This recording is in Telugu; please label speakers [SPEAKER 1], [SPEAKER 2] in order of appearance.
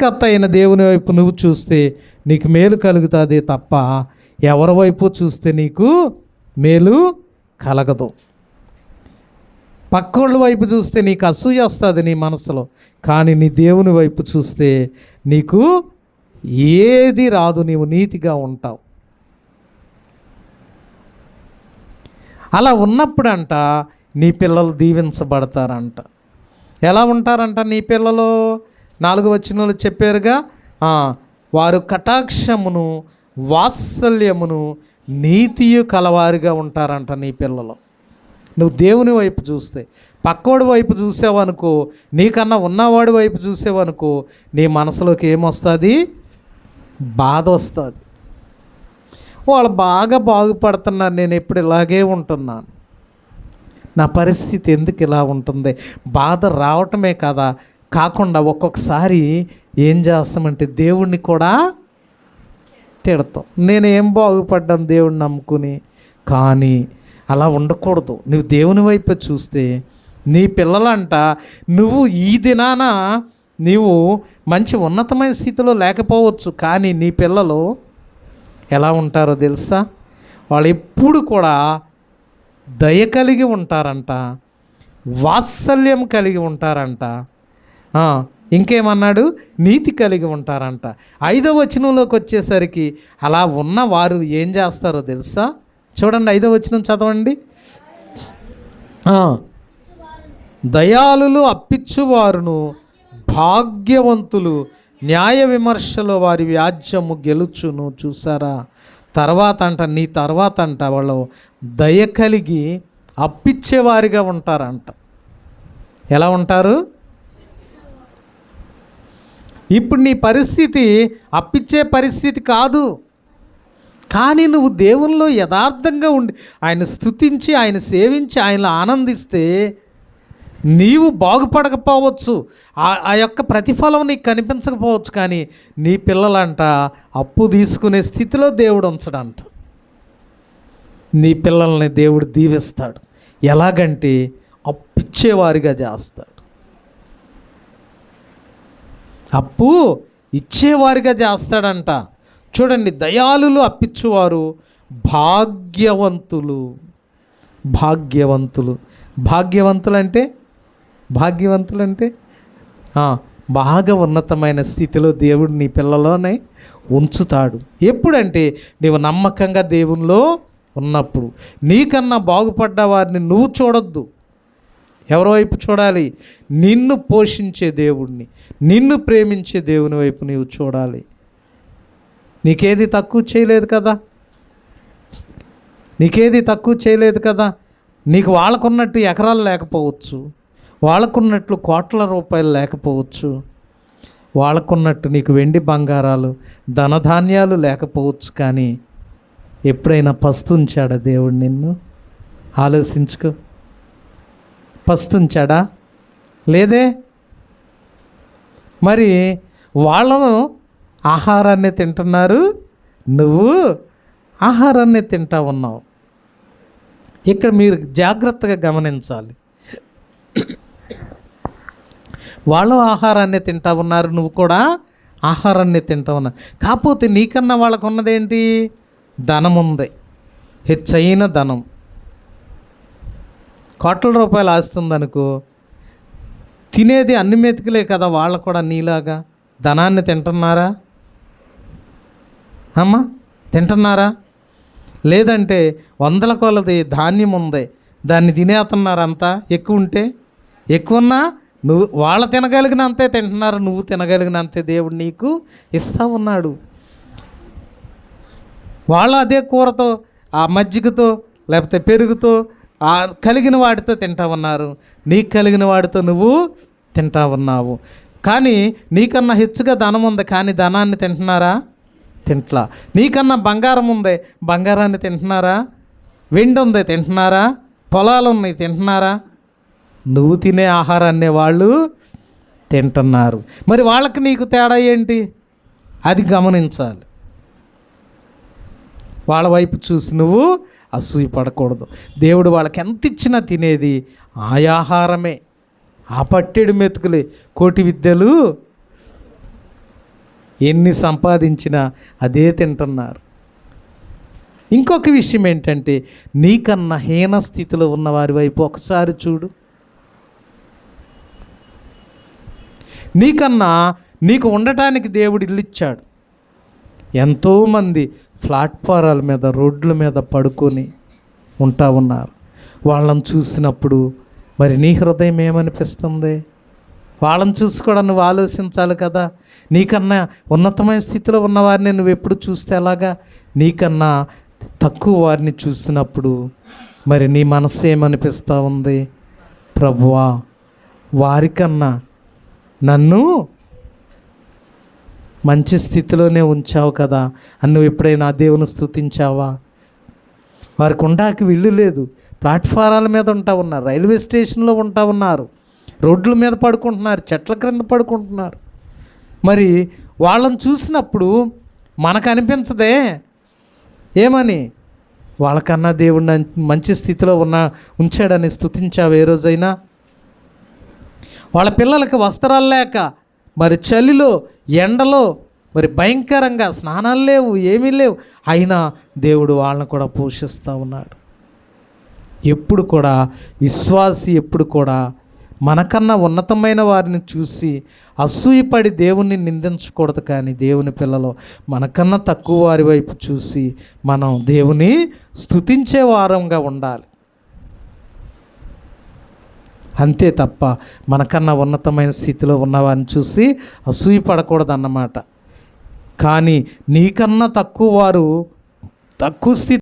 [SPEAKER 1] సృష్టికర్త అయిన దేవుని వైపు నువ్వు చూస్తే నీకు మేలు కలుగుతుంది తప్ప ఎవరి వైపు చూస్తే నీకు మేలు కలగదు. పక్కోళ్ళ వైపు చూస్తే నీకు అసూయ వస్తుంది నీ మనసులో కానీ నీ దేవుని వైపు చూస్తే నీకు ఏది రాదు నీవు నీతిగా ఉంటావు. అలా ఉన్నప్పుడంట నీ పిల్లలు దీవించబడతారంట. ఎలా ఉంటారంట నీ పిల్లలు? నాలుగు వచనంలో చెప్పారుగా వారు కటాక్షమును వాత్సల్యమును నీతియు కలవారిగా ఉంటారంట నీ పిల్లలు. నువ్వు దేవుని వైపు చూస్తే పక్కోడి వైపు చూసావనుకో నీకన్నా ఉన్నవాడి వైపు చూసావనుకో నీ మనసులోకి ఏమొస్తుంది? బాధ వస్తుంది. వాళ్ళు బాగా బాగుపడుతున్నారు నేను ఎప్పుడు ఇలాగే ఉంటున్నాను. నా పరిస్థితి ఎందుకు ఇలా ఉంటుంది? బాధ రావటమే కదా కాకుండా ఒక్కొక్కసారి ఏం చేస్తామంటే దేవుణ్ణి కూడా తిడతాం. నేను ఏం బాగుపడ్డాను దేవుణ్ణి నమ్ముకుని. కానీ అలా ఉండకూడదు. నువ్వు దేవుని వైపు చూస్తే నీ పిల్లలంట నువ్వు ఈ దినాన నీవు మంచి ఉన్నతమైన స్థితిలో లేకపోవచ్చు. కానీ నీ పిల్లలు ఎలా ఉంటారో తెలుసా? వాళ్ళు ఎప్పుడు కూడా దయ కలిగి ఉంటారంట. వాత్సల్యం కలిగి ఉంటారంట. ఇంకేమన్నాడు? నీతి కలిగి ఉంటారంట. ఐదో వచనంలోకి వచ్చేసరికి అలా ఉన్న వారు ఏం చేస్తారో తెలుసా? చూడండి ఐదో వచనం చదవండి. దయాళులు దయాలులు అప్పిచ్చువారును భాగ్యవంతులు న్యాయ విమర్శలో వారి వ్యాజ్యము గెలుచును చూసారా? తర్వాత అంట నీ తర్వాత అంట వాళ్ళు దయ కలిగి అప్పిచ్చేవారిగా ఉంటారంట. ఎలా ఉంటారు? ఇప్పుడు నీ పరిస్థితి అప్పిచ్చే పరిస్థితి కాదు. కానీ నువ్వు దేవునిలో యథార్థంగా ఉండి ఆయన స్థుతించి ఆయన సేవించి ఆయనలో ఆనందిస్తే నీవు బాగుపడకపోవచ్చు. ఆ ఆ యొక్క ప్రతిఫలం నీకు కనిపించకపోవచ్చు కానీ నీ పిల్లలంట అప్పు తీసుకునే స్థితిలో దేవుడు ఉంచడంట. నీ పిల్లల్ని దేవుడు దీవిస్తాడు. ఎలాగంటే అప్పిచ్చేవారిగా చేస్తాడు. అప్పు ఇచ్చేవారిగా చేస్తాడంట. చూడండి దయాలులు అప్పిచ్చువారు భాగ్యవంతులు. భాగ్యవంతులు. భాగ్యవంతులు అంటే భాగ్యవంతులు అంటే బాగా ఉన్నతమైన స్థితిలో దేవుడు నీ పిల్లలోనే ఉంచుతాడు. ఎప్పుడంటే నీవు నమ్మకంగా దేవునిలో ఉన్నప్పుడు. నీకన్నా బాగుపడ్డ వారిని నువ్వు చూడొద్దు. ఎవరి వైపు చూడాలి? నిన్ను పోషించే దేవుణ్ణి నిన్ను ప్రేమించే దేవుని వైపు నీవు చూడాలి. నీకేది తక్కువ చేయలేదు కదా? నీకేది తక్కువ చేయలేదు కదా? నీకు వాళ్ళకున్నట్టు ఎకరాలు లేకపోవచ్చు వాళ్ళకున్నట్లు కోట్ల రూపాయలు లేకపోవచ్చు వాళ్ళకున్నట్టు నీకు వెండి బంగారాలు ధనధాన్యాలు లేకపోవచ్చు కానీ ఎప్పుడైనా పస్తుంచాడా దేవుడు నిన్ను? ఆలోచించుకో. పస్తుంచాడా? లేదే? మరి వాళ్ళను ఆహారాన్ని తింటున్నారు నువ్వు ఆహారాన్ని తింటా ఉన్నావు. ఇక్కడ మీరు జాగ్రత్తగా గమనించాలి. వాళ్ళు ఆహారాన్ని తింటా ఉన్నారు నువ్వు కూడా ఆహారాన్ని తింటా ఉన్నావు. కాకపోతే నీకన్నా వాళ్ళకు ఉన్నదేంటి ధనం ఉంది హెచ్చైన ధనం. కోట్ల రూపాయలు ఆస్తుందనుకో తినేది అన్ని మెతుకులే కదా వాళ్ళకు కూడా నీలాగా? ధనాన్ని తింటున్నారా? అమ్మా తింటున్నారా? లేదంటే వందల కొలది ధాన్యం ఉంది దాన్ని తినేస్తున్నారంతా ఎక్కువ ఉంటే? ఎక్కువన్నా నువ్వు వాళ్ళ తినగలిగినంతే తింటున్నారు నువ్వు తినగలిగినంతే దేవుడు నీకు ఇస్తా ఉన్నాడు. వాళ్ళు అదే కూరతో ఆ మజ్జిగతో లేకపోతే పెరుగుతో ఆ కలిగిన వాటితో తింటా ఉన్నారు. నీకు కలిగిన వాడితో నువ్వు తింటా ఉన్నావు. కానీ నీకన్నా హెచ్చుగా ధనం ఉంది కానీ ధనాన్ని తింటున్నారా? తింట్లా. నీకన్నా బంగారం ఉంది బంగారాన్ని తింటున్నారా? వెండి ఉంది తింటున్నారా? పొలాలు ఉన్నాయి తింటున్నారా? నువ్వు తినే ఆహారాన్ని వాళ్ళు తింటున్నారు. మరి వాళ్ళకి నీకు తేడా ఏంటి? అది గమనించాలి. వాళ్ళ వైపు చూసి నువ్వు అసూయ పడకూడదు దేవుడు వాళ్ళకి ఎంత ఇచ్చినా తినేది ఆయాహారమే ఆ పట్టెడు మెతుకులే. కోటి విద్యలు ఎన్ని సంపాదించినా అదే తింటున్నారు. ఇంకొక విషయం ఏంటంటే నీకన్నా హీన స్థితిలో ఉన్న వారి వైపు ఒకసారి చూడు. నీకన్నా నీకు ఉండటానికి దేవుడు ఇల్లు ఇచ్చాడు. ఎంతోమంది ప్లాట్ఫారాల మీద రోడ్ల మీద పడుకొని ఉంటా ఉన్నారు. వాళ్ళని చూసినప్పుడు మరి నీ హృదయం ఏమనిపిస్తుంది? వాళ్ళని చూసి కూడా నువ్వు ఆలోచించాలి కదా. నీకన్నా ఉన్నతమైన స్థితిలో ఉన్నవారిని నువ్వు ఎప్పుడు చూస్తే ఎలాగా నీకన్నా తక్కువ వారిని చూసినప్పుడు మరి నీ మనసు ఏమనిపిస్తూ ఉంది? ప్రభువా వారికన్నా నన్ను మంచి స్థితిలోనే ఉంచావు కదా అని నువ్వు ఎప్పుడైనా దేవుని స్థుతించావా వారికి ఉండాకి వీళ్ళు లేదు. ప్లాట్ఫారాల మీద ఉంటా ఉన్నారు రైల్వే స్టేషన్లో ఉంటా ఉన్నారు రోడ్ల మీద పడుకుంటున్నారు చెట్ల క్రింద పడుకుంటున్నారు. మరి వాళ్ళని చూసినప్పుడు మనకు అనిపించదే? ఏమని? వాళ్ళకన్నా దేవుడిని మంచి స్థితిలో ఉన్న ఉంచాడని స్థుతించావు ఏ రోజైనా? వాళ్ళ పిల్లలకి వస్త్రాలు లేక మరి చలిలో ఎండలో మరి భయంకరంగా స్నానాలు లేవు ఏమీ లేవు. అయినా దేవుడు వాళ్ళని కూడా పోషిస్తూ ఉన్నాడు. ఎప్పుడు కూడా విశ్వాసి ఎప్పుడు కూడా మనకన్నా ఉన్నతమైన వారిని చూసి అసూయపడి దేవుణ్ణి నిందించకూడదు కానీ దేవుని పిల్లలు మనకన్నా తక్కువ వారి వైపు చూసి మనం దేవుని స్తుతించే వారంగా ఉండాలి. అంతే తప్ప మనకన్నా ఉన్నతమైన స్థితిలో ఉన్నవారిని చూసి అసూయపడకూడదు అన్నమాట కానీ నీకన్నా తక్కువ వారు తక్కువ స్థితి